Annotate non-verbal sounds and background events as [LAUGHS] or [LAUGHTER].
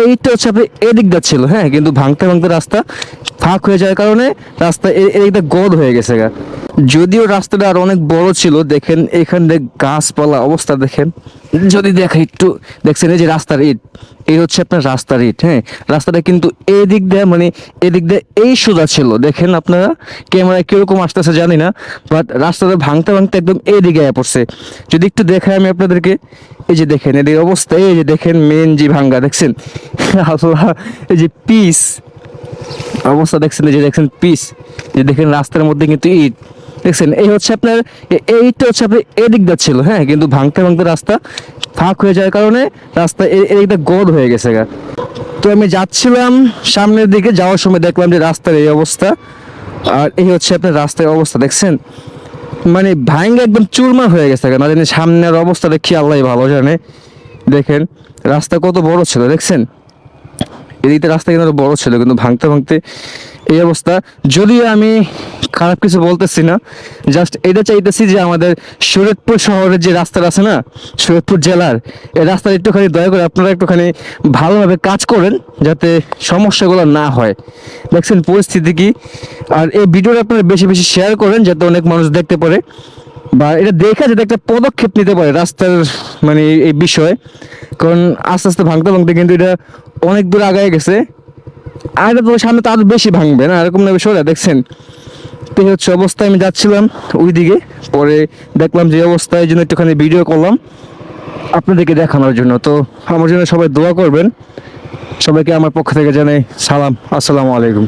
এইটা হচ্ছে আপনি এদিকটা ছিল হ্যাঁ কিন্তু ভাঙতে ভাঙতে রাস্তা ফাঁক হয়ে যাওয়ার কারণে রাস্তা এদিকটা গদ হয়ে গেছে গা। যদিও রাস্তাটা আর অনেক বড় ছিল, দেখেন এখান এখানে গাছপালা অবস্থা দেখেন। যদি দেখেন একটু, দেখছেন এই যে রাস্তার ইট, এই হচ্ছে আপনার রাস্তার ইট হ্যাঁ? রাস্তাটা কিন্তু এদিক দিয়ে মানে এদিক দিয়ে এই সোজা ছিল, দেখেন আপনারা ক্যামেরায় কীরকম আসতেছে জানি না বাট রাস্তাটা ভাঙতে ভাঙতে একদম এদিকে আয়া পড়ছে। যদি একটু দেখাই আমি আপনাদেরকে, এই যে দেখেন এদিকে অবস্থা, এই যে দেখেন মেন যে ভাঙ্গা, দেখছেন? [LAUGHS] আল্লাহ, এই যে পিস অবস্থা দেখছেন, এই যে দেখছেন পিস যে দেখেন রাস্তার মধ্যে কিন্তু ইট। দেখছেন, এই হচ্ছে আপনার এইটা হচ্ছে আপনার এদিক দিয়ে ছিল হ্যাঁ কিন্তু ভাঙতে ভাঙতে রাস্তা ফাঁক হয়ে যাওয়ার কারণে রাস্তা এদিকটা গদ হয়ে গেছে গা। তো আমি যাচ্ছিলাম সামনের দিকে, যাওয়ার সময় দেখলাম যে রাস্তার এই অবস্থা। আর এই হচ্ছে আপনার রাস্তার অবস্থা, দেখছেন? মানে ভাঙ্গে একদম চুরমার হয়ে গেছে না জানি সামনের অবস্থাটা কি আল্লাহ ভালো জানে। দেখেন, রাস্তা কত বড় ছিল, দেখছেন? এদিকে রাস্তা কিন্তু বড় ছিল, কিন্তু ভাঙতে ভাঙতে এই অবস্থা। যদিও আমি খারাপ কিছু বলতেছি না জাস্ট এটা চাইতেছি যে আমাদের শরীয়তপুর শহরের যে রাস্তাটা আছে না, শরীয়তপুর জেলার, এই রাস্তাটা একটুখানি দয়া করে আপনারা একটুখানি ভালোভাবে কাজ করেন যাতে সমস্যাগুলো না হয়। দেখছেন পরিস্থিতি কি? আর এই ভিডিওটা আপনারা বেশি বেশি শেয়ার করেন যাতে অনেক মানুষ দেখতে পারে। বা এটা দেখা যাতে একটা পদক্ষেপ নিতে পারে রাস্তার মানে এই- বিষয়ে, কারণ আস্তে আস্তে ভাঙতে ভাঙতে কিন্তু এটা অনেক দূর আগায় গেছে। আর এটা তো সামনে তো আরও বেশি ভাঙবে না, এরকম না বিষয়টা, দেখছেন? তো হচ্ছে অবস্থায় আমি যাচ্ছিলাম ওই দিকে পরে দেখলাম যে অবস্থায় জন্য একটুখানি ভিডিও করলাম আপনাদেরকে দেখানোর জন্য। তো আমার জন্য সবাই দোয়া করবেন। সবাইকে আমার পক্ষ থেকে জানাই সালাম, আসসালামু আলাইকুম।